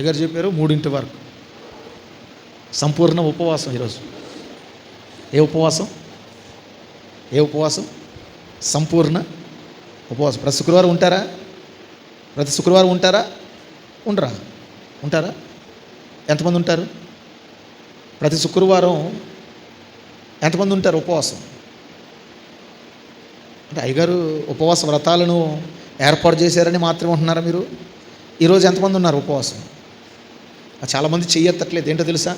అయ్యగారు చెప్పారు మూడింటి వరకు. సంపూర్ణ ఉపవాసం ఈరోజు. ఏ ఉపవాసం? ఏ ఉపవాసం? సంపూర్ణ ఉపవాసం. ప్రతి శుక్రవారం ఉంటారా? ప్రతి శుక్రవారం ఉంటారా? ఉండరా. ఉంటారా? ఎంతమంది ఉంటారు? ప్రతి శుక్రవారం ఎంతమంది ఉంటారు ఉపవాసం? అంటే అయ్యగారు ఉపవాస వ్రతాలను ఏర్పాటు చేశారని మాత్రమే ఉంటున్నారా మీరు? ఈరోజు ఎంతమంది ఉన్నారు ఉపవాసం? చాలామంది చెయ్యెత్తట్లేదు. ఏంటో తెలుసా?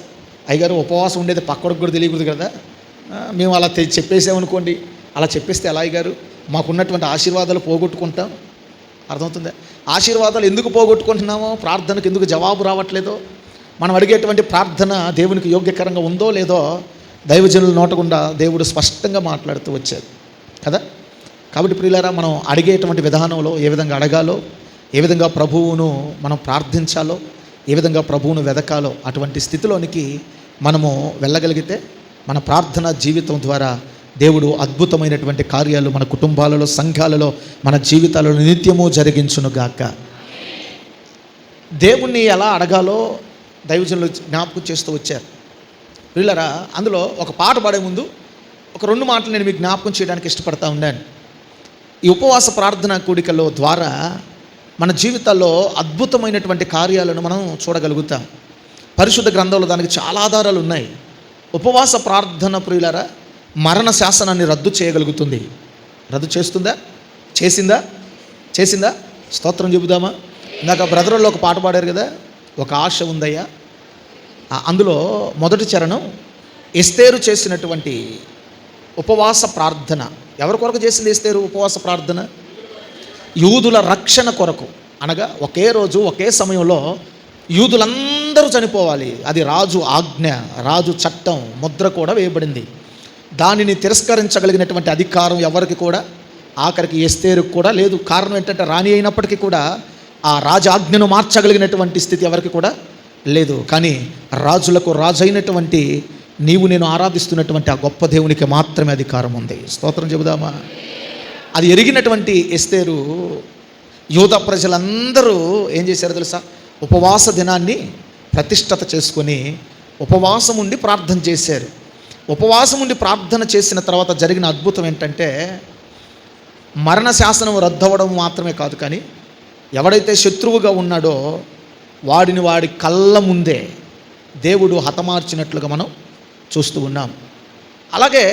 అయ్యగారు ఉపవాసం ఉండేది పక్కడికి కూడా తెలియకూడదు కదా? మేము అలా తె- చెప్పేసామనుకోండి. అలా చెప్పేస్తే ఎలా అయ్యగారు? మాకున్నటువంటి ఆశీర్వాదాలు పోగొట్టుకుంటాం. అర్థమవుతుందా? ఆశీర్వాదాలు ఎందుకు పోగొట్టుకుంటున్నామో? ప్రార్థనకు ఎందుకు జవాబు రావట్లేదో? మనం అడిగేటువంటి ప్రార్థన దేవునికి యోగ్యకరంగా ఉందో లేదో దైవజనుల నోటకుండా దేవుడు స్పష్టంగా మాట్లాడుతూ వచ్చారు. కదా? కాబట్టి ప్రియులారా మనం అడిగేటువంటి విధానంలో ఏ విధంగా అడగాలో ఏ విధంగా ప్రభువును మనం ప్రార్థించాలో ఏ విధంగా ప్రభువును వెదకాలో అటువంటి స్థితిలోనికి మనము వెళ్ళగలిగితే మన ప్రార్థన జీవితం ద్వారా దేవుడు అద్భుతమైనటువంటి కార్యాలు మన కుటుంబాలలో సంఘాలలో మన జీవితాలలో నిత్యము జరిగించునుగాక. దేవుణ్ణి ఎలా అడగాలో దైవజనులు జ్ఞాపకం చేస్తూ వచ్చారు. వీళ్ళరా అందులో ఒక పాట పాడే ముందు ఒక రెండు మాటలు నేను మీకు జ్ఞాపకం చేయడానికి ఇష్టపడతా ఉన్నాను. ఈ ఉపవాస ప్రార్థన కూడికలో ద్వారా మన జీవితాల్లో అద్భుతమైనటువంటి కార్యాలను మనం చూడగలుగుతాం. పరిశుద్ధ గ్రంథంలో దానికి చాలా ఆధారాలు ఉన్నాయి. ఉపవాస ప్రార్థన ప్రియులరా మరణ శాసనాన్ని రద్దు చేయగలుగుతుంది. రద్దు చేస్తుందా? చేసిందా? చేసిందా? స్తోత్రం చెబుదామా? ఇందాక బ్రదర్లో ఒక పాట పాడారు కదా ఒక ఆశ ఉందయ్యా. అందులో మొదటి చరణం ఎస్తేరు చేసినటువంటి ఉపవాస ప్రార్థన. ఎవరి కొరకు చేసింది ఎస్తేరు ఉపవాస ప్రార్థన? యూదుల రక్షణ కొరకు. అనగా ఒకే రోజు ఒకే సమయంలో యూదులందరూ చనిపోవాలి. అది రాజు ఆజ్ఞ రాజు చట్టం ముద్ర కూడా వేయబడింది. దానిని తిరస్కరించగలిగినటువంటి అధికారం ఎవరికి కూడా? ఆఖరికి ఎస్తేరుకు కూడా లేదు. కారణం ఏంటంటే రాణి అయినప్పటికీ కూడా ఆ రాజాజ్ఞను మార్చగలిగినటువంటి స్థితి ఎవరికి కూడా లేదు. కానీ రాజులకు రాజైనటువంటి నీవు నేను ఆరాధిస్తున్నటువంటి ఆ గొప్ప దేవునికి మాత్రమే అధికారం ఉంది. స్తోత్రం చెబుదామా? అది ఎరిగినటువంటి ఎస్తేరు యూద ప్రజలందరూ ఏం చేశారో తెలుసా? ఉపవాస దినాన్ని ప్రతిష్టత చేసుకొని ఉపవాసం ఉండి ప్రార్థన చేశారు. ఉపవాసం ఉండి ప్రార్థన చేసిన తర్వాత జరిగిన అద్భుతం ఏంటంటే మరణ శాసనం రద్దవడం మాత్రమే కాదు కానీ ఎవడైతే శత్రువుగా ఉన్నాడో వాడిని వాడి కళ్ళ ముందే దేవుడు హతమార్చినట్లుగా మనం చూస్తూ ఉన్నాం. అలాగే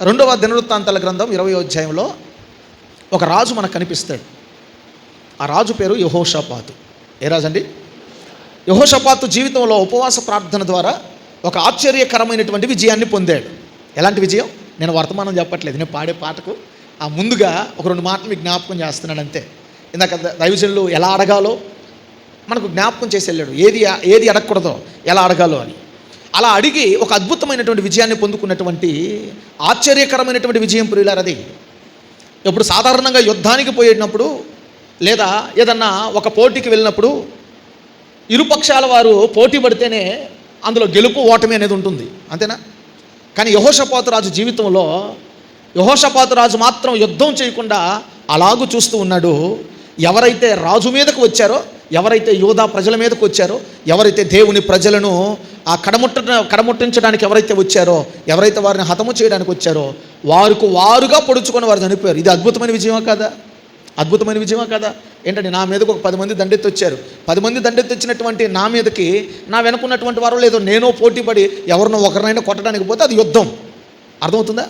రెండవ దినవృత్తాంతాల గ్రంథం ఇరవై అధ్యాయంలో ఒక రాజు మనకు కనిపిస్తాడు. ఆ రాజు పేరు యహోషపాతు. ఏ రాజు అండి యహోషపాతు జీవితంలో ఉపవాస ప్రార్థన ద్వారా ఒక ఆశ్చర్యకరమైనటువంటి విజయాన్ని పొందాడు. ఎలాంటి విజయం? నేను వర్తమానం చెప్పట్లేదు. నేను పాడే పాటకు ఆ ముందుగా ఒక రెండు మాటలు మీకు జ్ఞాపకం చేస్తున్నాడు అంతే. ఇందాక దైవజనులు ఎలా అడగాలో మనకు జ్ఞాపకం చేసి వెళ్ళాడు. ఏది ఏది అడగకూడదో ఎలా అడగాలో అని. అలా అడిగి ఒక అద్భుతమైనటువంటి విజయాన్ని పొందుకున్నటువంటి ఆశ్చర్యకరమైనటువంటి విజయం ప్రియులారది ఇప్పుడు సాధారణంగా యుద్ధానికి పోయేటప్పుడు లేదా ఏదన్నా ఒక పోటీకి వెళ్ళినప్పుడు ఇరుపక్షాల వారు పోటీ పడితేనే అందులో గెలుపు ఓటమి అనేది ఉంటుంది. అంతేనా? కానీ యహోషపాతరాజు జీవితంలో యహోషపాతరాజు మాత్రం యుద్ధం చేయకుండా అలాగూ చూస్తూ ఉన్నాడు. ఎవరైతే రాజు మీదకు వచ్చారో ఎవరైతే యోధా ప్రజల మీదకు వచ్చారో ఎవరైతే దేవుని ప్రజలను ఆ కడముట్ట కడముట్టించడానికి ఎవరైతే వచ్చారో ఎవరైతే వారిని హతము చేయడానికి వచ్చారో వారికి వారుగా పొడుచుకొని వారు చనిపోయారు. ఇది అద్భుతమైన విజయమా కదా? అద్భుతమైన విజయమా కదా? ఏంటంటే నా మీదకు ఒక పది మంది దండెత్తి వచ్చారు పది మంది దండెత్తి వచ్చినటువంటి నా మీదకి నా వెనుకున్నటువంటి వారు లేదో నేను పోటీపడి ఎవరినో ఒకరినైనా కొట్టడానికి పోతే అది యుద్ధం. అర్థమవుతుందా?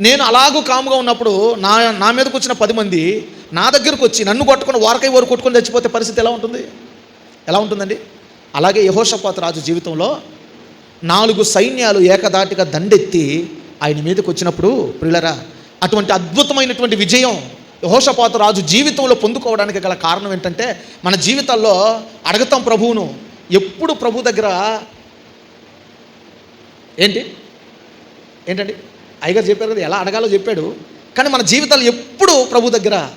నేను అలాగూ కాముగా ఉన్నప్పుడు నా నా మీదకి వచ్చిన పది మంది నా దగ్గరకు వచ్చి నన్ను కొట్టుకొని వారకై వారు కొట్టుకొని చచ్చిపోతే పరిస్థితి ఎలా ఉంటుంది? ఎలా ఉంటుందండి? అలాగే యహోషపాత రాజు జీవితంలో నాలుగు సైన్యాలు ఏకదాటిగా దండెత్తి ఆయన మీదకి వచ్చినప్పుడు ప్రియులరా అటువంటి అద్భుతమైనటువంటి విజయం యహోషపాత రాజు జీవితంలో పొందుకోవడానికి గల కారణం ఏంటంటే మన జీవితాల్లో అడగతాం ప్రభువును. ఎప్పుడు ప్రభు దగ్గర ఏంటి? ఏంటండి? అయ్యగారు చెప్పారు కదా ఎలా అడగాలో చెప్పాడు. కానీ మన జీవితాలు ఎప్పుడు ప్రభు దగ్గర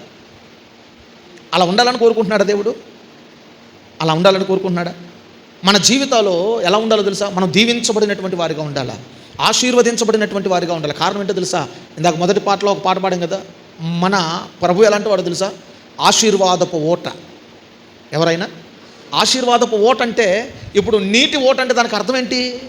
అలా ఉండాలని కోరుకుంటున్నాడా దేవుడు? అలా ఉండాలని కోరుకుంటున్నాడా? మన జీవితాల్లో ఎలా ఉండాలో తెలుసా? మనం దీవించబడినటువంటి వారిగా ఉండాలా? ఆశీర్వదించబడినటువంటి వారిగా ఉండాలి? కారణం ఏంటో తెలుసా? ఇందాక మొదటి పాటలో ఒక పాట పాడాం కదా? మన ప్రభు ఎలాంటి వాడు తెలుసా? ఆశీర్వాదపు ఓట. ఎవరైనా? ఆశీర్వాదపు ఓట అంటే ఇప్పుడు నీటి ఓట అంటే దానికి అర్థం ఏంటి?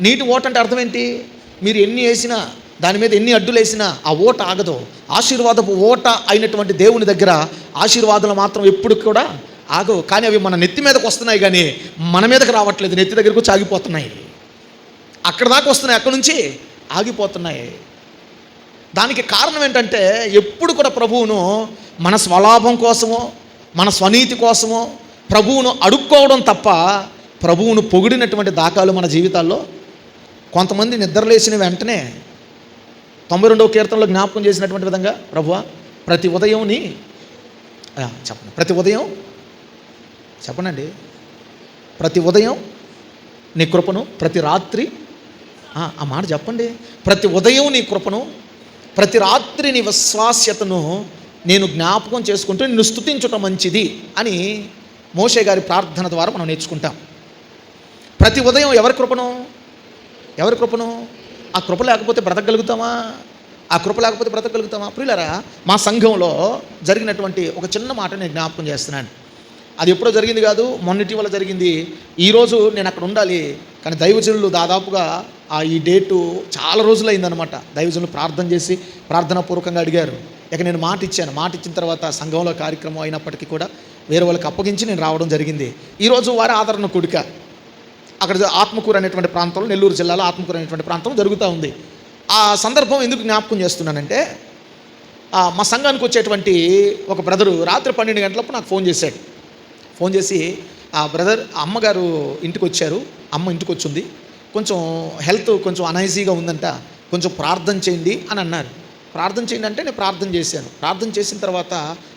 నీటి ఓట అంటే అర్థం ఏంటి? మీరు ఎన్ని వేసినా దాని మీద ఎన్ని అడ్డులేసినా ఆ ఓట ఆగదు. ఆశీర్వాదపు ఓట అయినటువంటి దేవుని దగ్గర ఆశీర్వాదాలు మాత్రం ఎప్పుడు కూడా ఆగవు. కానీ అవి మన నెత్తి మీదకి వస్తున్నాయి కానీ మన మీదకి రావట్లేదు. నెత్తి దగ్గరకు ఆగిపోతున్నాయి. అక్కడ దాకా వస్తున్నాయి. అక్కడ నుంచి ఆగిపోతున్నాయి. దానికి కారణం ఏంటంటే ఎప్పుడు కూడా ప్రభువును మన స్వలాభం కోసమో మన స్వనీతి కోసమో ప్రభువును అడుక్కోవడం తప్ప ప్రభువును పొగిడినటువంటి దాఖలు మన జీవితాల్లో కొంతమంది నిద్రలేసిన వెంటనే తొంభై రెండవ కీర్తనలో జ్ఞాపకం చేసినటువంటి విధంగా ప్రభువా ప్రతి ఉదయం నీ చెప్పండి ప్రతి ఉదయం చెప్పనండి ప్రతి ఉదయం నీ కృపను ప్రతి రాత్రి ఆ, మాట చెప్పండి ప్రతి ఉదయం నీ కృపను ప్రతి రాత్రి నీ విశ్వాస్యతను నేను జ్ఞాపకం చేసుకుంటూ నిన్ను స్థుతించటం మంచిది అని మోషే గారి ప్రార్థన ద్వారా మనం నేర్చుకుంటాం. ప్రతి ఉదయం ఎవరి కృపను? ఎవరి కృపను? ఆ కృప లేకపోతే బ్రతకగలుగుతామా? ఆ కృప లేకపోతే బ్రతకగలుగుతామా? ప్రియులరా మా సంఘంలో జరిగినటువంటి ఒక చిన్న మాట నేను జ్ఞాపకం చేస్తున్నాను. అది ఎప్పుడో జరిగింది కాదు మొన్నటి వల్ల జరిగింది. ఈరోజు నేను అక్కడ ఉండాలి. కానీ దైవజనులు దాదాపుగా ఆ ఈ డేటు చాలా రోజులైందనమాట దైవజనులు ప్రార్థన చేసి ప్రార్థనాపూర్వకంగా అడిగారు. ఇక నేను మాట ఇచ్చాను. మాట ఇచ్చిన తర్వాత సంఘంలో కార్యక్రమం అయినప్పటికీ కూడా వేరే వాళ్ళకి అప్పగించి నేను రావడం జరిగింది. ఈరోజు వారి ఆదరణ కొడుక అక్కడ ఆత్మకూరు అనేటువంటి ప్రాంతంలో నెల్లూరు జిల్లాలో ఆత్మకూరు అనేటువంటి ప్రాంతం జరుగుతూ ఉంది. ఆ సందర్భం ఎందుకు జ్ఞాపకం చేస్తున్నానంటే మా సంఘానికి వచ్చేటువంటి ఒక బ్రదరు రాత్రి పన్నెండు గంటలప్పుడు నాకు ఫోన్ చేశాడు. ఫోన్ చేసి ఆ బ్రదర్ అమ్మగారు ఇంటికి వచ్చారు అమ్మ ఇంటికి వచ్చింది కొంచెం హెల్త్ కొంచెం అనైజీగా ఉందంట కొంచెం ప్రార్థన చేయండి అని అన్నారు. ప్రార్థన చేయండి అంటే నేను ప్రార్థన చేశాను. ప్రార్థన చేసిన తర్వాత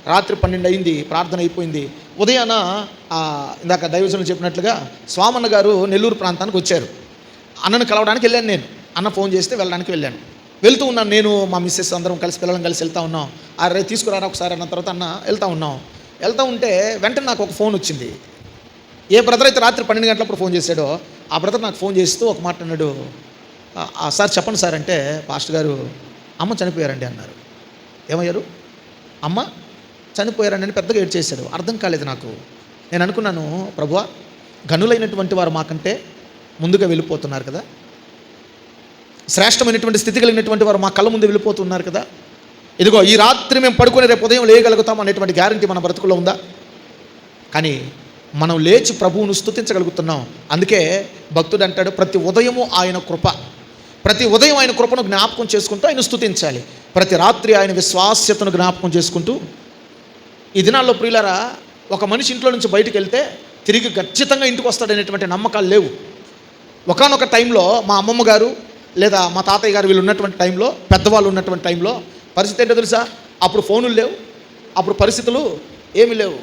రాత్రి పన్నెండు అయింది ప్రార్థన అయిపోయింది. ఉదయాన ఇందాక దైవజనం చెప్పినట్లుగా స్వామన్న గారు నెల్లూరు ప్రాంతానికి వచ్చారు. అన్నను కలవడానికి వెళ్ళాను నేను. అన్న ఫోన్ చేస్తే వెళ్ళడానికి వెళ్ళాను. వెళ్తూ ఉన్నాను నేను మా మిస్సెస్ అందరం కలిసి పిల్లలను కలిసి వెళ్తూ ఉన్నాం. అరే తీసుకురారా ఒకసారి అన్న తర్వాత అన్న వెళ్తా ఉన్నాం. వెళ్తా ఉంటే వెంటనే నాకు ఒక ఫోన్ వచ్చింది. ఏ బ్రదర్ అయితే రాత్రి పన్నెండు గంటలప్పుడు ఫోన్ చేశాడో ఆ బ్రదర్ నాకు ఫోన్ చేస్తూ ఒక మాట అన్నాడు. సార్ చెప్పండి సార్ అంటే పాస్టర్ గారు అమ్మ చనిపోయారండి అన్నారు. ఏమయ్యారు? అమ్మ చనిపోయారండి అని పెద్దగా ఏడ్ చేశాడు అర్థం కాలేదు నాకు. నేను అనుకున్నాను ప్రభువా గనులైనటువంటి వారు మాకంటే ముందుగా వెళ్ళిపోతున్నారు కదా. శ్రేష్టమైనటువంటి స్థితి కలిగినటువంటి వారు మా కళ్ళ ముందు వెళ్ళిపోతున్నారు కదా. ఇదిగో ఈ రాత్రి మేము పడుకుని రేపు ఉదయం లేయగలుగుతాం అనేటువంటి గ్యారంటీ మన బ్రతుకులో ఉందా? కానీ మనం లేచి ప్రభువును స్తుతించగలుగుతున్నాం. అందుకే భక్తుడు అంటాడు ప్రతి ఉదయము ఆయన కృప. ప్రతి ఉదయం ఆయన కృపను జ్ఞాపకం చేసుకుంటూ ఆయన స్తుతించాలి. ప్రతి రాత్రి ఆయన విశ్వాస్యతను జ్ఞాపకం చేసుకుంటూ ఈ దినాల్లో ప్రియులరా ఒక మనిషి ఇంట్లో నుంచి బయటకు వెళ్తే తిరిగి ఖచ్చితంగా ఇంటికి వస్తాడనేటువంటి నమ్మకాలు లేవు. ఒకనొక టైంలో మా అమ్మమ్మ గారు లేదా మా తాతయ్య గారు వీళ్ళు ఉన్నటువంటి టైంలో పెద్దవాళ్ళు ఉన్నటువంటి టైంలో పరిస్థితి ఏంటో తెలుసా? అప్పుడు ఫోనులు లేవు అప్పుడు పరిస్థితులు ఏమి లేవు.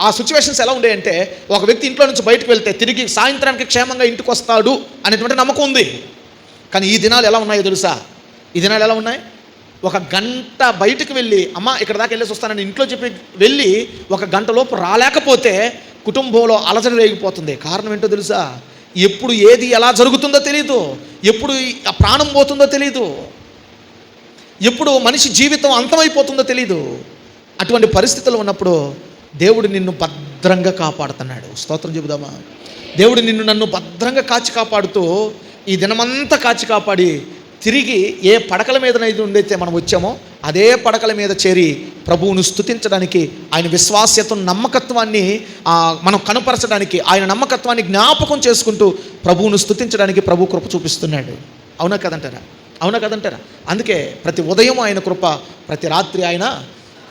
ఆ సిచ్యువేషన్స్ ఎలా ఉండేయంటే ఒక వ్యక్తి ఇంట్లో నుంచి బయటకు వెళ్తే తిరిగి సాయంత్రానికి క్షేమంగా ఇంటికి వస్తాడు అనేటువంటి నమ్మకం ఉంది. కానీ ఈ దినాలు ఎలా ఉన్నాయో తెలుసా? ఈ దినాలు ఎలా ఉన్నాయి? ఒక గంట బయటకు వెళ్ళి అమ్మ ఇక్కడ దాకా వెళ్ళేసి వస్తానని ఇంట్లో చెప్పి వెళ్ళి ఒక గంట లోపు రాలేకపోతే కుటుంబంలో అలజడి రేగిపోతుంది. కారణం ఏంటో తెలుసా? ఎప్పుడు ఏది ఎలా జరుగుతుందో తెలియదు ఎప్పుడు ఆ ప్రాణం పోతుందో తెలియదు ఎప్పుడు మనిషి జీవితం అంతమైపోతుందో తెలియదు అటువంటి పరిస్థితులు ఉన్నప్పుడు దేవుడు నిన్ను భద్రంగా కాపాడుతున్నాడు. స్తోత్రం చెబుదామా? దేవుడు నిన్ను నన్ను భద్రంగా కాచి కాపాడుతూ ఈ దినమంతా కాచి కాపాడి తిరిగి ఏ పడకల మీద ఉండైతే మనం వచ్చామో అదే పడకల మీద చేరి ప్రభువును స్థుతించడానికి ఆయన విశ్వాస్యతను నమ్మకత్వాన్ని మనం కనపరచడానికి ఆయన నమ్మకత్వాన్ని జ్ఞాపకం చేసుకుంటూ ప్రభువును స్థుతించడానికి ప్రభు కృప చూపిస్తున్నాడు. అవునా కదంటారా? అవునా కదంటారా? అందుకే ప్రతి ఉదయం ఆయన కృప ప్రతి రాత్రి ఆయన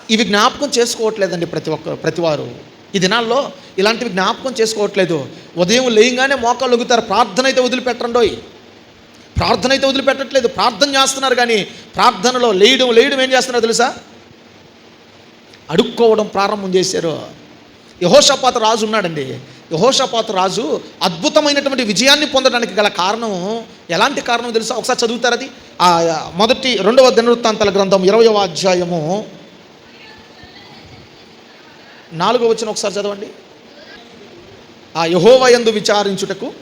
ఇవి జ్ఞాపకం చేసుకోవట్లేదండి ప్రతి ఒక్క ప్రతివారు ఈ దినాల్లో ఇలాంటివి జ్ఞాపకం చేసుకోవట్లేదు. ఉదయం లేయంగానే మోకాళ్ళు ఒగుతారు ప్రార్థన అయితే వదిలిపెట్టండోయ్ ప్రార్థన అయితే వదిలిపెట్టట్లేదు. ప్రార్థన చేస్తున్నారు కానీ ప్రార్థనలో లేయడం లేయడం ఏం చేస్తున్నారు తెలుసా? అడుక్కోవడం ప్రారంభం చేశారు. యహోషపాత రాజు ఉన్నాడండి. యహోషపాత రాజు అద్భుతమైనటువంటి విజయాన్ని పొందడానికి గల కారణం ఎలాంటి కారణం తెలుసా? ఒకసారి చదువుతారు అది. మొదటి రెండవ దినవృత్తాంతాల గ్రంథం ఇరవయవ అధ్యాయము నాలుగో వచ్చిన ఒకసారి చదవండి. ఆ యహోవయందు విచారించుటకు.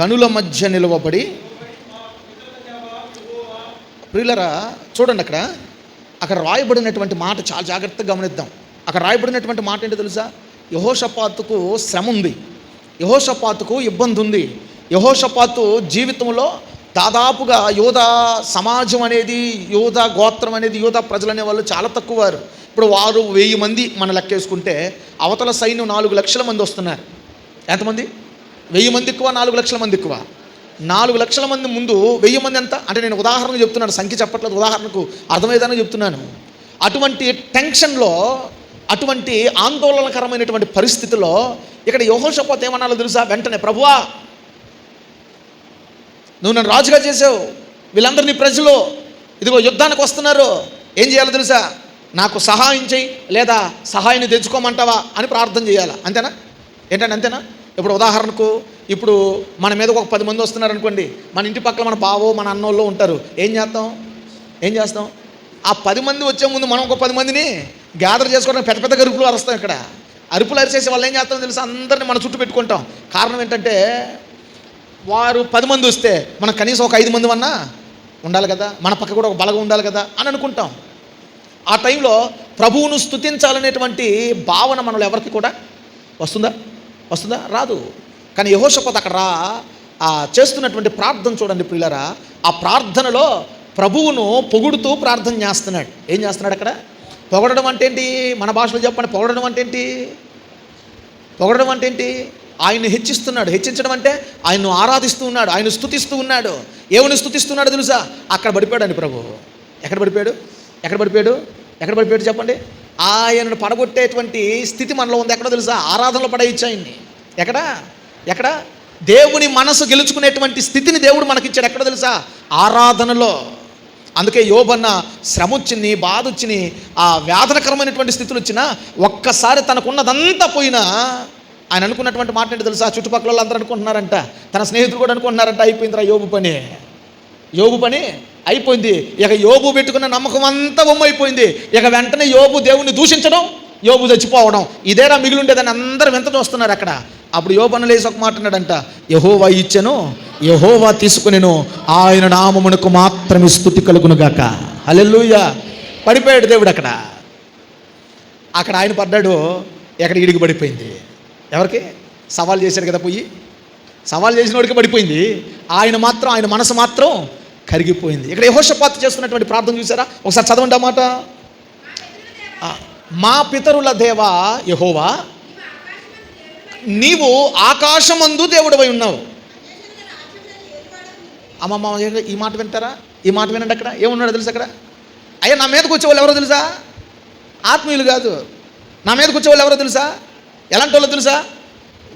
గనుల మధ్య నిలవబడి. ప్రియులరా చూడండి అక్కడ. అక్కడ రాయబడినటువంటి మాట చాలా జాగ్రత్తగా గమనిద్దాం. అక్కడ రాయబడినటువంటి మాట ఏంటో తెలుసా? యహోషపాతుకు శ్రమ ఉంది. యహోషపాతుకు ఇబ్బంది ఉంది యహోషపాతు జీవితంలో దాదాపుగా యోధ సమాజం అనేది యోధ గోత్రం అనేది యోధ ప్రజలు అనేవాళ్ళు చాలా తక్కువ వారు ఇప్పుడు వారు వెయ్యి మంది మన లెక్కేసుకుంటే అవతల సైన్యం నాలుగు లక్షల మంది వస్తున్నారు. ఎంతమంది? వెయ్యి మంది ఎక్కువ నాలుగు లక్షల మంది ఎక్కువ. నాలుగు లక్షల మంది ముందు వెయ్యి మంది ఎంత? అంటే నేను ఉదాహరణకు చెప్తున్నాను సంఖ్య చెప్పట్లేదు ఉదాహరణకు అర్థమయ్యేదని చెప్తున్నాను. అటువంటి టెన్షన్లో అటువంటి ఆందోళనకరమైనటువంటి పరిస్థితిలో ఇక్కడ యహోషపోతే ఏమన్నాలో తెలుసా? వెంటనే ప్రభువా నువ్వు నన్ను రాజుగా చేసావు. వీళ్ళందరూ నీ ప్రజలు ఇదిగో యుద్ధానికి వస్తున్నారు. ఏం చేయాలో తెలుసా? నాకు సహాయం చేయి లేదా సహాయాన్ని తెచ్చుకోమంటావా అని ప్రార్థన చేయాలా? అంతేనా? ఏంటంటే అంతేనా? ఇప్పుడు ఉదాహరణకు ఇప్పుడు మన మీద ఒక పది మంది వస్తున్నారు అనుకోండి. మన ఇంటి పక్కల మన బావో మన అన్నోళ్ళు ఉంటారు. ఏం చేస్తాం? ఏం చేస్తాం? ఆ పది మంది వచ్చే ముందు మనం ఒక పది మందిని గ్యాదర్ చేసుకోవడానికి పెద్ద పెద్ద అరుపులు అరుస్తాం ఇక్కడ. అరుపులు అరిచేసే వాళ్ళు ఏం చేస్తామో తెలుసు? అందరిని మన చుట్టూ పెట్టుకుంటాం. కారణం ఏంటంటే వారు పది మంది వస్తే మనం కనీసం ఒక ఐదు మంది అన్నా ఉండాలి కదా? మన పక్క కూడా ఒక బలగం ఉండాలి కదా? అని అనుకుంటాం. ఆ టైంలో ప్రభువును స్తుతించాలనేటువంటి భావన మనలో ఎవరికి కూడా వస్తుందా? వస్తుందా? రాదు. కానీ యహోషపత్ అక్కడ ఆ చేస్తున్నటువంటి ప్రార్థన చూడండి ప్రియులరా. ఆ ప్రార్థనలో ప్రభువును పొగుడుతూ ప్రార్థన చేస్తున్నాడు. ఏం చేస్తున్నాడు అక్కడ? పొగడడం అంటే ఏంటి మన భాషలో చెప్పండి పొగడడం అంటే ఏంటి పొగడడం అంటే ఏంటి ఆయన్ని హెచ్చిస్తున్నాడు. హెచ్చించడం అంటే ఆయన్ను ఆరాధిస్తూ ఉన్నాడు ఆయన స్థుతిస్తూ ఉన్నాడు. ఏమని స్థుతిస్తున్నాడు తెలుసా? అక్కడ పడిపోయాడు ప్రభు. ఎక్కడ పడిపోయాడు? ఎక్కడ పడిపోయాడు? ఎక్కడ పడిపోయాడు చెప్పండి? ఆయనను పడగొట్టేటువంటి స్థితి మనలో ఉంది. ఎక్కడో తెలుసా? ఆరాధనలో పడేయచ్చు ఆయన్ని. ఎక్కడ? ఎక్కడ? దేవుని మనసు గెలుచుకునేటువంటి స్థితిని దేవుడు మనకిచ్చాడు. ఎక్కడ తెలుసా? ఆరాధనలో. అందుకే యోబన్న శ్రమ వచ్చింది బాధ వచ్చింది ఆ వ్యాధనకరమైనటువంటి స్థితులు వచ్చినా ఒక్కసారి తనకున్నదంతా పోయినా ఆయన అనుకున్నటువంటి మాట ఏంటి తెలుసా? చుట్టుపక్కల అందరూ అనుకుంటున్నారంట. తన స్నేహితులు కూడా అనుకుంటున్నారంట అయిపోయిందిరా యోబు పని. యోబు పని అయిపోయింది. ఇక యోబు పెట్టుకున్న నమ్మకం అంతా బొమ్మ అయిపోయింది ఇక వెంటనే యోబు దేవుణ్ణి దూషించడం యోబు చచ్చిపోవడం ఇదేరా మిగిలి ఉండేదని అందరూ వింత చూస్తున్నారు అక్కడ. అప్పుడు యోబన్న లేసి ఒక మాట అన్నాడంట యహోవా ఇచ్చాను యహోవా తీసుకునేను. ఆయన నామమునకు మాత్రమే స్థుతి కలుగునుగాక. గాక పడిపోయాడు దేవుడు అక్కడ. అక్కడ ఆయన పడ్డాడు. ఎక్కడ ఇడిగి పడిపోయింది? ఎవరికి? సవాల్ చేశాడు కదా పోయి. సవాల్ చేసినోడికి పడిపోయింది. ఆయన మాత్రం ఆయన మనసు మాత్రం కరిగిపోయింది. ఇక్కడ యహోషపాత్ చేస్తున్నటువంటి ప్రార్థన చూసారా? ఒకసారి చదవండి మాట. మా పితరుల దేవా యహోవా నీవు ఆకాశమందు దేవుడవై ఉన్నావు. అమ్మమ్మ ఈ మాట వింటారా? ఈ మాట వినండి అక్కడ. ఏమున్నాడో తెలుసు అక్కడ? అయ్యా నా మీదకి వచ్చే వాళ్ళు ఎవరో తెలుసా? ఆత్మీయులు కాదు. నా మీదకి వచ్చే వాళ్ళు ఎవరో తెలుసా? ఎలాంటి వాళ్ళు తెలుసా?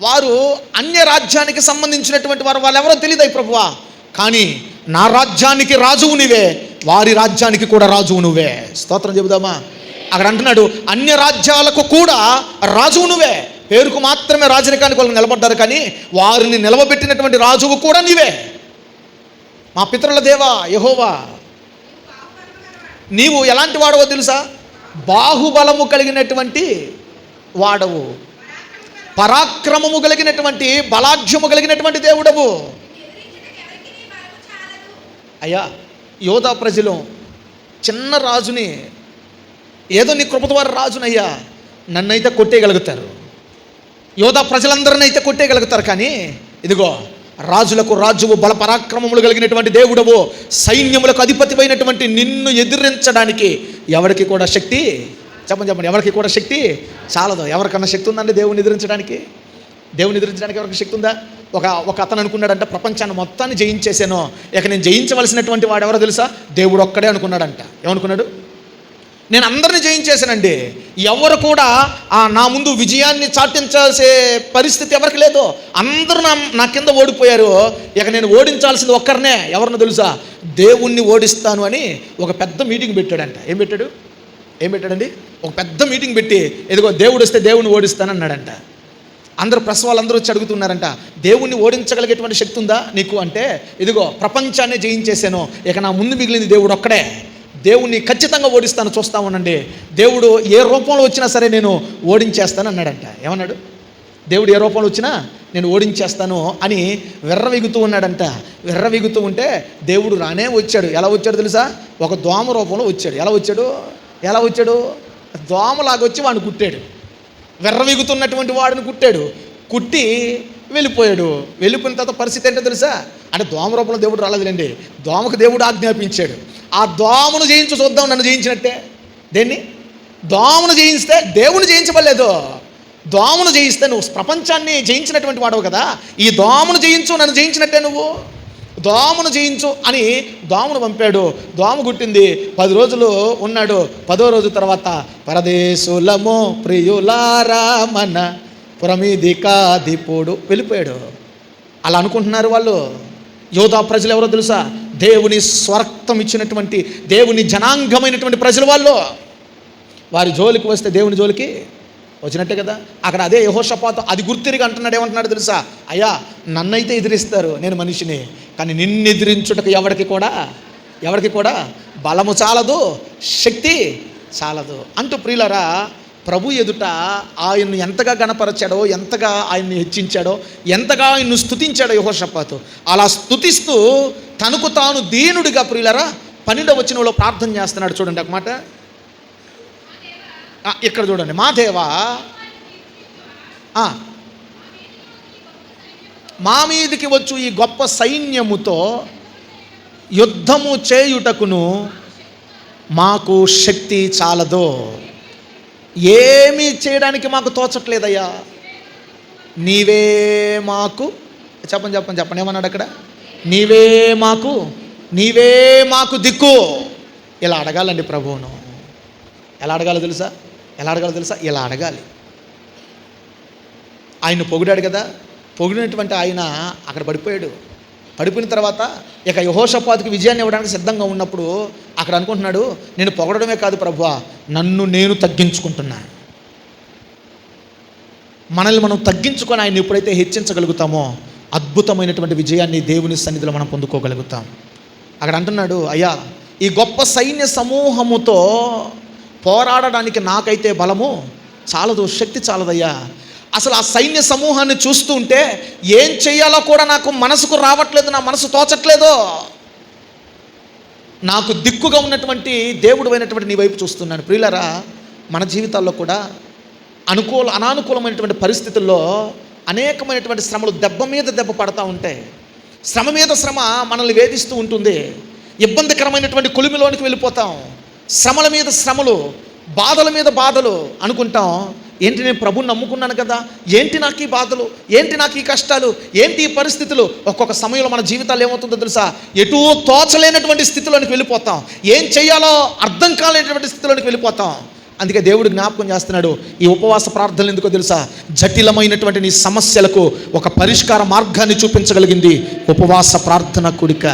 వారు అన్య రాజ్యానికి సంబంధించినటువంటి వారు వాళ్ళు ఎవరో తెలియదు ప్రభువా? కానీ నా రాజ్యానికి రాజువు నువ్వే వారి రాజ్యానికి కూడా రాజువు నువ్వే. స్తోత్రం చెబుదామా? అక్కడ అంటున్నాడు అన్య రాజ్యాలకు కూడా రాజువు నువ్వే. పేరుకు మాత్రమే రాజరికానికి వాళ్ళు నిలబడ్డారు కానీ వారిని నిలవబెట్టినటువంటి రాజువు కూడా నీవే. మా పితరుల దేవా యహోవా. నీవు ఎలాంటి వాడవో తెలుసా? బాహుబలము కలిగినటువంటి వాడవు. పరాక్రమము కలిగినటువంటి బలాఢ్యము కలిగినటువంటి దేవుడవు. అయ్యా యోధా ప్రజలు చిన్న రాజుని ఏదో నీ కృప రాజునయ్యా నన్నైతే కొట్టేయగలుగుతారు. యోధా ప్రజలందరినైతే కొట్టేయగలుగుతారు కానీ ఇదిగో రాజులకు రాజువు బల పరాక్రమములు కలిగినటువంటి దేవుడవు సైన్యములకు అధిపతివైనటువంటి నిన్ను ఎదిరించడానికి ఎవరికి కూడా శక్తి? చెప్పండి చెప్పండి ఎవరికి కూడా శక్తి? చాలదు. ఎవరికన్నా శక్తి ఉందండి దేవుని ఎదిరించడానికి? దేవుని ఎదిరించడానికి ఎవరికి శక్తి ఉందా? ఒక ఒక అతను అనుకున్నాడంట ప్రపంచాన్ని మొత్తాన్ని జయించేసాను ఇక నేను జయించవలసినటువంటి వాడు ఎవరో తెలుసా? దేవుడు ఒక్కడే అనుకున్నాడంట. ఏమనుకున్నాడు? నేను అందరిని జయించేశానండి. ఎవరు కూడా ఆ నా ముందు విజయాన్ని చాటించాల్సే పరిస్థితి ఎవరికి లేదు అందరూ నా నా కింద ఓడిపోయారు. ఇక నేను ఓడించాల్సింది ఒక్కరినే ఎవరిని తెలుసా? దేవుణ్ణి ఓడిస్తాను అని ఒక పెద్ద మీటింగ్ పెట్టాడంట. ఏం పెట్టాడు? ఏం పెట్టాడండి? ఒక పెద్ద మీటింగ్ పెట్టి ఇదిగో దేవుడు వస్తే దేవుణ్ణి ఓడిస్తాను అన్నాడంట. అందరూ ప్రెస్ వాళ్ళందరూ వచ్చి అడుగుతున్నారంట దేవుణ్ణి ఓడించగలిగేటువంటి శక్తి ఉందా నీకు? అంటే ఇదిగో ప్రపంచాన్ని జయించేశాను. ఇక నా ముందు మిగిలింది దేవుడు ఒక్కడే. దేవుణ్ణి ఖచ్చితంగా ఓడిస్తాను చూస్తా ఉండండి. దేవుడు ఏ రూపంలో వచ్చినా సరే నేను ఓడించేస్తాను అన్నాడంట. ఏమన్నాడు? దేవుడు ఏ రూపంలో వచ్చినా నేను ఓడించేస్తాను అని వెర్రవిగుతూ ఉన్నాడంట. వెర్రవిగుతూ ఉంటే దేవుడు రానే వచ్చాడు. ఎలా వచ్చాడు తెలుసా? ఒక దోమ రూపంలో వచ్చాడు. ఎలా వచ్చాడు? ఎలా వచ్చాడు? దోమలాగా వచ్చి వాడిని కుట్టాడు. వెర్రవిగుతున్నటువంటి వాడిని కుట్టాడు. కుట్టి వెళ్ళిపోయాడు. వెళ్ళిపోయిన తర్వాత పరిస్థితి ఏంటో తెలుసా? అంటే దోమ రూపంలో దేవుడు రాలేదులేండి. దోమకు దేవుడు ఆజ్ఞాపించాడు. ఆ దోమను జయించు చూద్దాం నన్ను జయించినట్టే. దేన్ని? దోమను జయిస్తే దేవుని జయించబడలేదు. దోమను జయిస్తే నువ్వు ప్రపంచాన్ని జయించినటువంటి వాడవు కదా. ఈ దోమను జయించు నన్ను జయించినట్టే నువ్వు. దోమను జయించు అని దోమను పంపాడు. దోమ గుట్టింది. పది రోజులు ఉన్నాడు. పదో రోజు తర్వాత పరదేశులము ప్రియులారా మన పురమీదికాదిపోడు వెళ్ళిపోయాడు. అలా అనుకుంటున్నారు వాళ్ళు. యోధా ప్రజలు ఎవరో తెలుసా? దేవుని స్వరక్తం ఇచ్చినటువంటి దేవుని జనాంగమైనటువంటి ప్రజలు వాళ్ళు. వారి జోలికి వస్తే దేవుని జోలికి వచ్చినట్టే కదా? అక్కడ అదే యహోషపాతం అది గుర్తిరిగి అంటున్నాడు ఏమంటున్నాడు తెలుసా? అయ్యా నన్నైతే ఎదిరిస్తారు నేను మనిషిని కానీ నిన్ను ఎదిరించుటకు ఎవరికి కూడా ఎవరికి కూడా బలము చాలదు శక్తి చాలదు. అంటూ ప్రియులరా ప్రభు ఎదుట ఆయన్ను ఎంతగా గణపరచాడో ఎంతగా ఆయన్ని హెచ్చించాడో ఎంతగా ఆయన్ను స్తుతించాడో యహోషపాతు. అలా స్తుతిస్తూ తనకు తాను దీనుడిగా ప్రియులరా పన్నెండవ వచనంలో ప్రార్థన చేస్తున్నాడు చూడండి ఒక మాట. ఇక్కడ చూడండి. మా దేవా ఆ, మా మీదికి వచ్చు ఈ గొప్ప సైన్యముతో యుద్ధము చేయుటకును మాకు శక్తి చాలదో. ఏమీ చేయడానికి మాకు తోచట్లేదయ్యా. నీవే మాకు చెప్పండి చెప్పండి చెప్పండి ఏమన్నాడు అక్కడ? నీవే మాకు నీవే మాకు దిక్కు. ఇలా అడగాలండి ప్రభువును? ఎలా అడగాలో తెలుసా? ఎలా అడగాలో తెలుసా? ఇలా అడగాలి? ఆయన పొగిడాడు కదా? పొగిడినటువంటి ఆయన అక్కడ పడిపోయాడు. పడిపోయిన తర్వాత ఇక యహోషపాతికి విజయాన్ని ఇవ్వడానికి సిద్ధంగా ఉన్నప్పుడు అక్కడ అనుకుంటున్నాడు నేను పొగడమే కాదు ప్రభువా నన్ను నేను తగ్గించుకుంటున్నా. మనల్ని మనం తగ్గించుకొని ఆయన ఎప్పుడైతే హెచ్చించగలుగుతామో అద్భుతమైనటువంటి విజయాన్ని దేవుని సన్నిధిలో మనం పొందుకోగలుగుతాం. అక్కడ అంటున్నాడు అయ్యా ఈ గొప్ప సైన్య సమూహముతో పోరాడడానికి నాకైతే బలము చాలదు శక్తి చాలదయ్యా. అసలు ఆ సైన్య సమూహాన్ని చూస్తూ ఉంటే ఏం చేయాలో కూడా నాకు మనసుకు రావట్లేదు నా మనసు తోచట్లేదో. నాకు దిక్కుగా ఉన్నటువంటి దేవుడు అయినటువంటి నీ వైపు చూస్తున్నాను. ప్రియులరా మన జీవితాల్లో కూడా అనుకూల అనానుకూలమైనటువంటి పరిస్థితుల్లో అనేకమైనటువంటి శ్రమలు దెబ్బ మీద దెబ్బ పడతా ఉంటాయి. శ్రమ మీద శ్రమ మనల్ని వేధిస్తూ ఉంటుంది. ఇబ్బందికరమైనటువంటి కొలిమిలోనికి వెళ్ళిపోతాం. శ్రమల మీద శ్రమలు బాధల మీద బాధలు అనుకుంటాం. ఏంటి నేను ప్రభుని నమ్ముకున్నాను కదా? ఏంటి నాకు ఈ బాధలు? ఏంటి నాకు ఈ కష్టాలు? ఏంటి ఈ పరిస్థితులు? ఒక్కొక్క సమయంలో మన జీవితాలు ఏమవుతుందో తెలుసా? ఎటూ తోచలేనటువంటి స్థితిలోనికి వెళ్ళిపోతాం. ఏం చేయాలో అర్థం కాలేనటువంటి స్థితిలోనికి వెళ్ళిపోతాం. అందుకే దేవుడు జ్ఞాపకం చేస్తున్నాడు ఈ ఉపవాస ప్రార్థనలు ఎందుకో తెలుసా? జటిలమైనటువంటి నీ సమస్యలకు ఒక పరిష్కార మార్గాన్ని చూపించగలిగింది ఉపవాస ప్రార్థన కుడిక.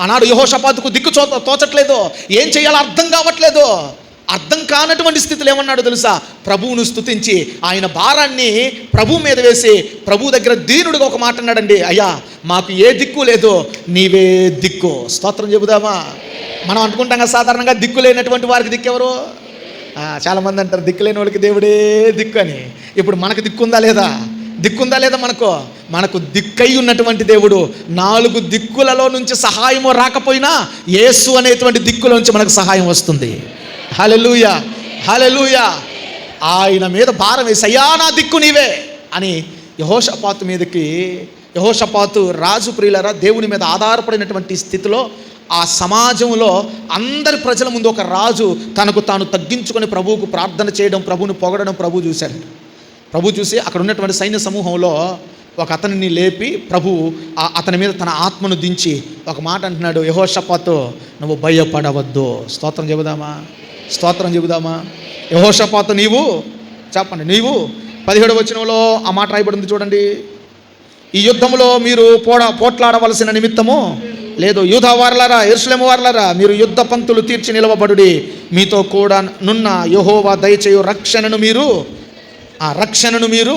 ఆనాడు యహోషపాతుకు దిక్కు చో తోచట్లేదు. ఏం చేయాలో అర్థం కావట్లేదు. అర్థం కానటువంటి స్థితిలో ఏమన్నాడు తెలుసా? ప్రభువును స్తుతించి ఆయన భారాన్ని ప్రభు మీద వేసి ప్రభు దగ్గర దీనుడిగా ఒక మాట అన్నాడండి. అయ్యా మాకు ఏ దిక్కు లేదు నీవే దిక్కు. స్తోత్రం చెబుదామా? మనం అనుకుంటాం కదా సాధారణంగా దిక్కు లేనటువంటి వారికి దిక్కెవరు చాలామంది అంటారు దిక్కు లేని వాళ్ళకి దేవుడే దిక్కు అని. ఇప్పుడు మనకు దిక్కుందా లేదా? దిక్కుందా లేదా మనకు? మనకు దిక్కై ఉన్నటువంటి దేవుడు నాలుగు దిక్కులలో నుంచి సహాయము రాకపోయినా యేసు అనేటువంటి దిక్కులోంచి మనకు సహాయం వస్తుంది. హలెలూయ హలెలూయ ఆయన మీద భారం వేసి అయ్యా నా దిక్కు నీవే అని యహోషపాతు మీదకి యహోషపాతు రాజు ప్రియులరా దేవుని మీద ఆధారపడినటువంటి స్థితిలో ఆ సమాజంలో అందరి ప్రజల ముందు ఒక రాజు తనకు తాను తగ్గించుకొని ప్రభువుకు ప్రార్థన చేయడం ప్రభువుని పొగడడం ప్రభు చూశాడు. ప్రభు చూసి అక్కడ ఉన్నటువంటి సైన్య సమూహంలో ఒక అతనిని లేపి ప్రభు ఆ అతని మీద తన ఆత్మను దించి ఒక మాట అంటున్నాడు యహోషపాతో నువ్వు భయపడవద్దు. స్తోత్రం చెబుదామా? స్తోత్రం చెబుదామా? యహోషపాత నీవు చెప్పండి నీవు పదిహేడు వచనంలో ఆ మాట రాయబడింది చూడండి. ఈ యుద్ధంలో మీరు పోడ పోట్లాడవలసిన నిమిత్తము లేదు. యూధ వారలరా ఎరుసలేము వారలారా మీరు యుద్ధ పంక్తులు తీర్చి నిలవబడుడి. మీతో కూడా నున్న యహోవా దయచేయు రక్షణను మీరు ఆ రక్షణను మీరు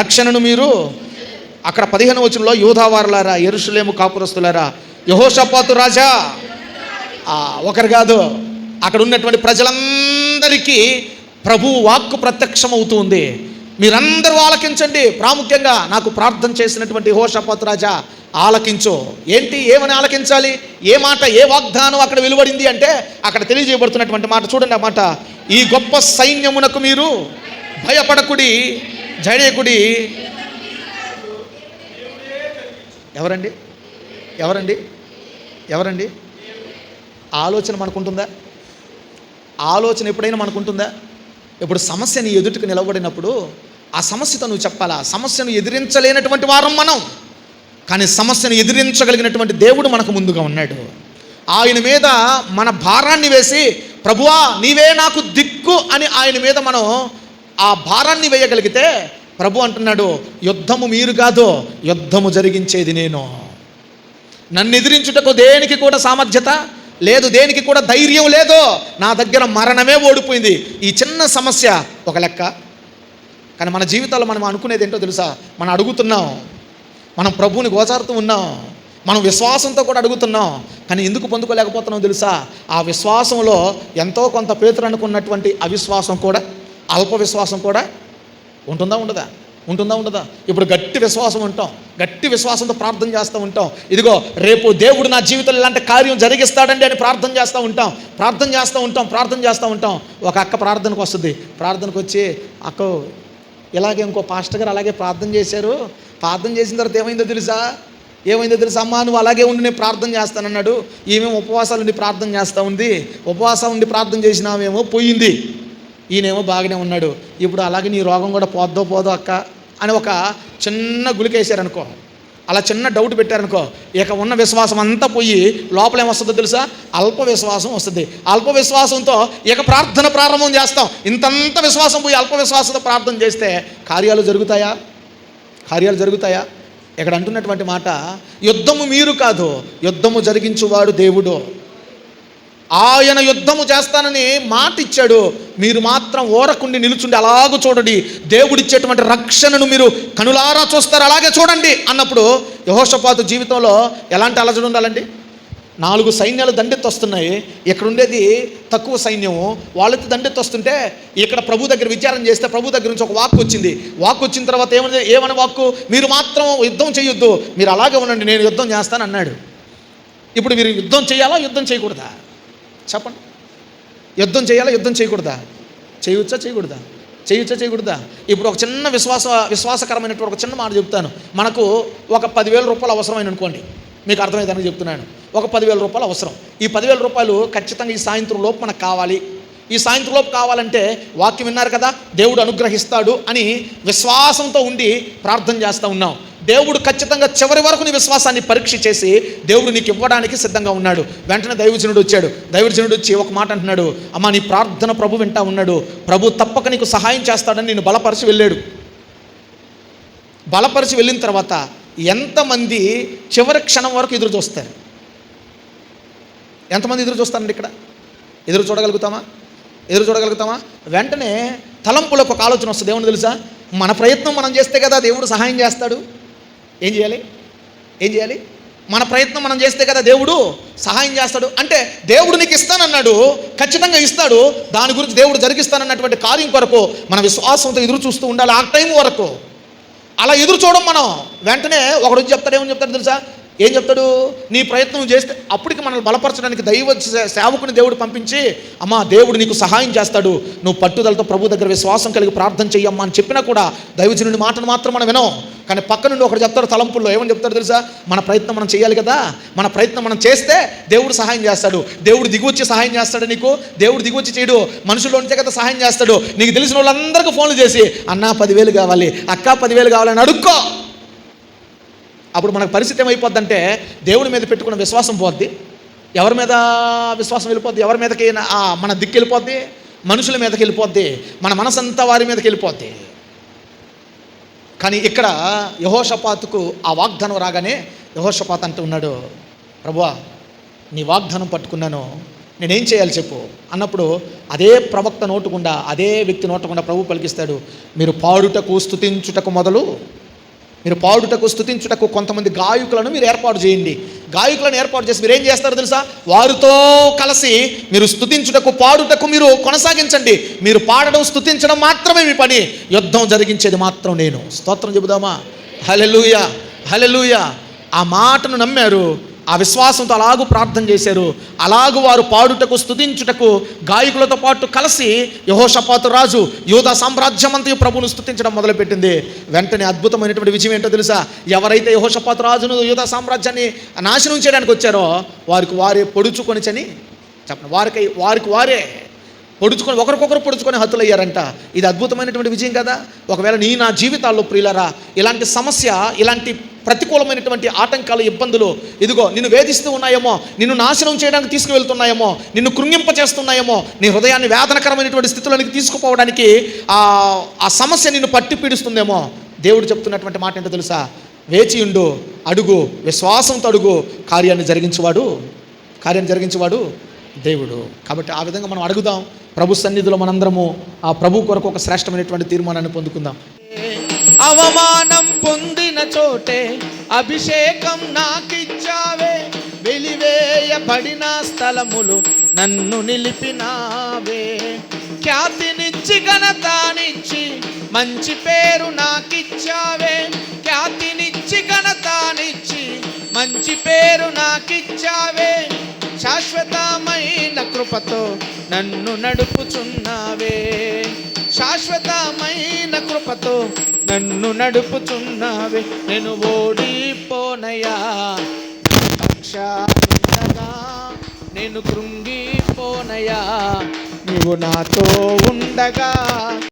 రక్షణను మీరు. అక్కడ పదిహేను వచనంలో యూధావారులారా ఎరుసలేము కాపురస్తులారా యహోషపాతు రాజా ఒకరు కాదు. అక్కడ ఉన్నటువంటి ప్రజలందరికీ ప్రభు వాక్కు ప్రత్యక్షమవుతుంది. మీరందరూ ఆలకించండి. ప్రాముఖ్యంగా నాకు ప్రార్థన చేసినటువంటి హోషపత్ రాజా ఆలకించు. ఏంటి? ఏమని ఆలకించాలి? ఏ మాట ఏ వాగ్దానం అక్కడ వెలువడింది అంటే అక్కడ తెలియజేయబడుతున్నటువంటి మాట చూడండి ఆ మాట. ఈ గొప్ప సైన్యమునకు మీరు భయపడకుడి జడేకుడి. ఎవరండి? ఎవరండి? ఎవరండి? ఆలోచన మనకుంటుందా? ఆలోచన ఎప్పుడైనా మనకుంటుందా? ఇప్పుడు సమస్యని ఎదుటికి నిలబడినప్పుడు ఆ సమస్యతో నువ్వు చెప్పాలా? సమస్యను ఎదిరించలేనటువంటి వారం మనం. కానీ సమస్యను ఎదిరించగలిగినటువంటి దేవుడు మనకు ముందుగా ఉన్నాడు. ఆయన మీద మన భారాన్ని వేసి ప్రభువా నీవే నాకు దిక్కు అని ఆయన మీద మనం ఆ భారాన్ని వేయగలిగితే ప్రభు అంటున్నాడు యుద్ధము మీరు కాదు యుద్ధము జరిగించేది నేను. నన్ను ఎదిరించుటకు దేనికి కూడా సామర్థ్యత? లేదు దేనికి కూడా ధైర్యం లేదు నా దగ్గర మరణమే ఓడిపోయింది. ఈ చిన్న సమస్య ఒక లెక్క. కానీ మన జీవితాల్లో మనం అనుకునేది ఏంటో తెలుసా? మనం అడుగుతున్నాం. మనం ప్రభువుని గోచారుతూ ఉన్నాం. మనం విశ్వాసంతో కూడా అడుగుతున్నాం. కానీ ఎందుకు పొందుకోలేకపోతున్నాం తెలుసా? ఆ విశ్వాసంలో ఎంతో కొంత పేతురు అనుకున్నటువంటి అవిశ్వాసం కూడా అల్ప విశ్వాసం కూడా ఉంటుందా ఉండదా? ఉంటుందా ఉండదా? ఇప్పుడు గట్టి విశ్వాసం ఉంటాం. గట్టి విశ్వాసంతో ప్రార్థన చేస్తూ ఉంటాం. ఇదిగో రేపు దేవుడు నా జీవితంలో ఇలాంటి కార్యం జరిగిస్తాడండి అని ప్రార్థన చేస్తూ ఉంటాం. ప్రార్థన చేస్తూ ఉంటాం ప్రార్థన చేస్తూ ఉంటాం. ఒక అక్క ప్రార్థనకు వస్తుంది. ప్రార్థనకు వచ్చి అక్క ఇలాగే ఇంకో పాస్టర్ గారు అలాగే ప్రార్థన చేశారు. ప్రార్థన చేసిన తర్వాత ఏమైందో తెలుసా? ఏమైందో తెలుసా? అమ్మా నువ్వు అలాగే ఉండి నేను ప్రార్థన చేస్తానన్నాడు ఈమె ఉపవాసాలు ఉండి ప్రార్థన చేస్తూ ఉంది. ఉపవాసం ఉండి ప్రార్థన చేసినామేమో పోయింది. ఈయనేమో బాగానే ఉన్నాడు. ఇప్పుడు అలాగే నీ రోగం కూడా పోద్దో పోదో అక్క అని ఒక చిన్న గులికేశారనుకో. అలా చిన్న డౌట్ పెట్టారనుకో. ఇక ఉన్న విశ్వాసం అంతా పోయి లోపల ఏమొస్తుందో తెలుసా? అల్ప విశ్వాసం వస్తుంది. అల్ప విశ్వాసంతో ఇక ప్రార్థన ప్రారంభం చేస్తాం. ఇంతంత విశ్వాసం పోయి అల్ప విశ్వాసంతో ప్రార్థన చేస్తే కార్యాలు జరుగుతాయా? కార్యాలు జరుగుతాయా? ఇక్కడ అంటున్నటువంటి మాట యుద్ధము మీరు కాదు యుద్ధము జరిగించువాడు దేవుడు. ఆయన యుద్ధము చేస్తానని మాట ఇచ్చాడు మీరు మాత్రం ఓరకుండి నిలుచుండి అలాగూ చూడండి. దేవుడిచ్చేటువంటి రక్షణను మీరు కనులారా చూస్తారు అలాగే చూడండి అన్నప్పుడు యహోషపాతు జీవితంలో ఎలాంటి అలజడి ఉండాలండి? నాలుగు సైన్యాలు దండెత్తొస్తున్నాయి. ఇక్కడ ఉండేది తక్కువ సైన్యము. వాళ్ళకి దండెత్తొస్తుంటే ఇక్కడ ప్రభు దగ్గర విచారం చేస్తే ప్రభు దగ్గర నుంచి ఒక వాక్ వచ్చింది. వాక్ వచ్చిన తర్వాత ఏమని ఏమని వాక్కు? మీరు మాత్రం యుద్ధం చేయొద్దు. మీరు అలాగే ఉండండి నేను యుద్ధం చేస్తాను అన్నాడు ఇప్పుడు మీరు యుద్ధం చేయాలా? యుద్ధం చేయకూడదా? చెప్పండి. యుద్ధం చేయాలా? యుద్ధం చేయకూడదా? చేయవచ్చా చేయకూడదా? చేయొచ్చా? చేయకూడదా? ఇప్పుడు ఒక చిన్న విశ్వాస విశ్వాసకరమైనటువంటి ఒక చిన్న మాట చెప్తాను. మనకు ఒక పదివేల రూపాయలు అవసరమైన అనుకోండి. మీకు అర్థమైందని చెప్తున్నాను. ఒక పదివేల రూపాయలు అవసరం. ఈ పదివేల రూపాయలు ఖచ్చితంగా ఈ సాయంత్రం లోపు మనకు కావాలి. ఈ సాయంత్రం లోపు కావాలంటే వాక్యం విన్నారు కదా? దేవుడు అనుగ్రహిస్తాడు అని విశ్వాసంతో ఉండి ప్రార్థన చేస్తూ ఉన్నాం. దేవుడు ఖచ్చితంగా చివరి వరకు నీ విశ్వాసాన్ని పరీక్ష చేసి దేవుడు నీకు ఇవ్వడానికి సిద్ధంగా ఉన్నాడు. వెంటనే దైవజనుడు వచ్చాడు. దైవజనుడు వచ్చి ఒక మాట అంటున్నాడు. అమ్మా నీ ప్రార్థన ప్రభు వింటా ఉన్నాడు. ప్రభు తప్పక నీకు సహాయం చేస్తాడని నేను బలపరిచి వెళ్ళాడు. బలపరిచి వెళ్ళిన తర్వాత ఎంతమంది చివరి క్షణం వరకు ఎదురు చూస్తారు? ఎంతమంది ఎదురు చూస్తారండి ఇక్కడ? ఎదురు చూడగలుగుతామా? ఎదురు చూడగలుగుతామా? వెంటనే తలంపులకు ఒక ఆలోచన వస్తుంది. ఏమని తెలుసా? మన ప్రయత్నం మనం చేస్తే కదా దేవుడు సహాయం చేస్తాడు. ఏం చేయాలి? ఏం చేయాలి? మన ప్రయత్నం మనం చేస్తే కదా దేవుడు సహాయం చేస్తాడు. అంటే దేవుడు నీకు ఇస్తానన్నాడు ఖచ్చితంగా ఇస్తాడు. దాని గురించి దేవుడు జరిగిస్తానన్నటువంటి కార్యం కొరకు మన విశ్వాసంతో ఎదురు చూస్తూ ఉండాలి ఆ టైం వరకు. అలా ఎదురు చూడడం మనం. వెంటనే ఒకడు చెప్తాడు ఏమని చెప్తాడు తెలుసా? ఏం చెప్తాడు? నీ ప్రయత్నం చేస్తే అప్పటికి మనల్ని బలపరచడానికి దైవ సేవకుని దేవుడు పంపించి అమ్మా దేవుడు నీకు సహాయం చేస్తాడు. నువ్వు పట్టుదలతో ప్రభు దగ్గర విశ్వాసం కలిగి ప్రార్థన చెయ్యమ్మా అని చెప్పినా కూడా దైవజనుడి మాటను మాత్రం మనం వినం కానీ పక్క నుండి ఒకటి చెప్తారు తలంపుల్లో ఏమని చెప్తారు తెలుసా? మన ప్రయత్నం మనం చేయాలి కదా. మన ప్రయత్నం మనం చేస్తే దేవుడు సహాయం చేస్తాడు. దేవుడు దిగువచ్చి సహాయం చేస్తాడు నీకు? దేవుడు దిగువచ్చి చేయడు మనుషుల్లో ఉంటే కదా సహాయం చేస్తాడు. నీకు తెలిసిన వాళ్ళందరికీ ఫోన్లు చేసి అన్నా పదివేలు కావాలి. అక్క పదివేలు కావాలని అడుక్కో. అప్పుడు మనకు పరిస్థితి ఏమైపోద్దంటే దేవుడి మీద పెట్టుకున్న విశ్వాసం పోద్ది. ఎవరి మీద విశ్వాసం వెళ్ళిపోద్ది? ఎవరి మీదకి మన దిక్కు వెళ్ళిపోద్ది మనుషుల మీదకి వెళ్ళిపోద్ది మన మనసంతా వారి మీదకి వెళ్ళిపోద్ది. కానీ ఇక్కడ యహోషపాతుకు ఆ వాగ్దానం రాగానే యహోషపాత్ అంటూ ఉన్నాడు ప్రభువా నీ వాగ్దానం పట్టుకున్నాను నేనేం చేయాలి చెప్పు? అన్నప్పుడు అదే ప్రవక్త నోటుకుండా అదే వ్యక్తి నోటకుండా ప్రభు పలికిస్తాడు మీరు పాడుటకు స్తుతించుటకు మొదలు మీరు పాడుటకు స్థుతించుటకు కొంతమంది గాయకులను మీరు ఏర్పాటు చేయండి. గాయకులను ఏర్పాటు చేసి మీరు ఏం చేస్తారో తెలుసా? వారితో కలిసి మీరు స్థుతించుటకు పాడుటకు మీరు కొనసాగించండి. మీరు పాడడం స్థుతించడం మాత్రమే మీ పని. యుద్ధం జరిగించేది మాత్రం నేను. స్తోత్రం చెబుదామా? హలెలూయ హలెలూయ ఆ మాటను నమ్మారు. ఆ విశ్వాసంతో అలాగూ ప్రార్థన చేశారు. అలాగూ వారు పాడుటకు స్థుతించుటకు గాయకులతో పాటు కలిసి యహోషపాతు రాజు యూదా సామ్రాజ్యమంతయు ప్రభువును స్థుతించడం మొదలుపెట్టింది. వెంటనే అద్భుతమైనటువంటి విజయం ఏంటో తెలుసా? ఎవరైతే యహోషపాతు రాజును యూదా సామ్రాజ్యాన్ని నాశనం చేయడానికి వచ్చారో వారికి వారే పొడుచుకొని చని చెప్పండి వారికి వారికి వారే పొడుచుకొని ఒకరికొకరు పొడుచుకొని హతులయ్యారంట. ఇది అద్భుతమైనటువంటి విజయం కదా? ఒకవేళ నీ నా జీవితాల్లో ప్రియులరా ఇలాంటి సమస్య ఇలాంటి ప్రతికూలమైనటువంటి ఆటంకాలు ఇబ్బందులు. ఇదిగో నిన్ను వేధిస్తూ ఉన్నాయేమో నిన్ను నాశనం చేయడానికి తీసుకువెళ్తున్నాయేమో నిన్ను కృంగింప చేస్తున్నాయేమో నీ హృదయాన్ని వేదనకరమైనటువంటి స్థితిలోనికి తీసుకుపోవడానికి ఆ ఆ సమస్య నిన్ను పట్టి పీడిస్తుందేమో దేవుడు చెప్తున్నటువంటి మాట ఏంటో తెలుసా? వేచి ఉండు అడుగు విశ్వాసంతో అడుగు కార్యాన్ని జరిగించువాడు కార్యం జరిగించేవాడు దేవుడు. కాబట్టి ఆ విధంగా మనం అడుగుదాం ప్రభు సన్నిధిలో మనందరము ఆ ప్రభు కొరకు ఒక శ్రేష్టమైనటువంటి తీర్మానాన్ని పొందుకుందాం. అవమానం పొందిన చోటే అభిషేకం నాకిచ్చావే. వెలివేయబడిన స్థలములు నన్ను నిలిపినావే. ఖ్యాతినిచ్చి ఘనతానిచ్చి మంచి పేరు నాకిచ్చావే. ఖ్యాతినిచ్చి ఘనతానిచ్చి మంచి పేరు నాకిచ్చావే. శాశ్వతమైన కృపతో నన్ను నడుపుచున్నావే. శాశ్వతమైన కృపతో నన్ను నడుపుచున్నావే. నేను ఓడిపోనయా నా నేను కృంగిపోనయా నీవు నాతో ఉండగా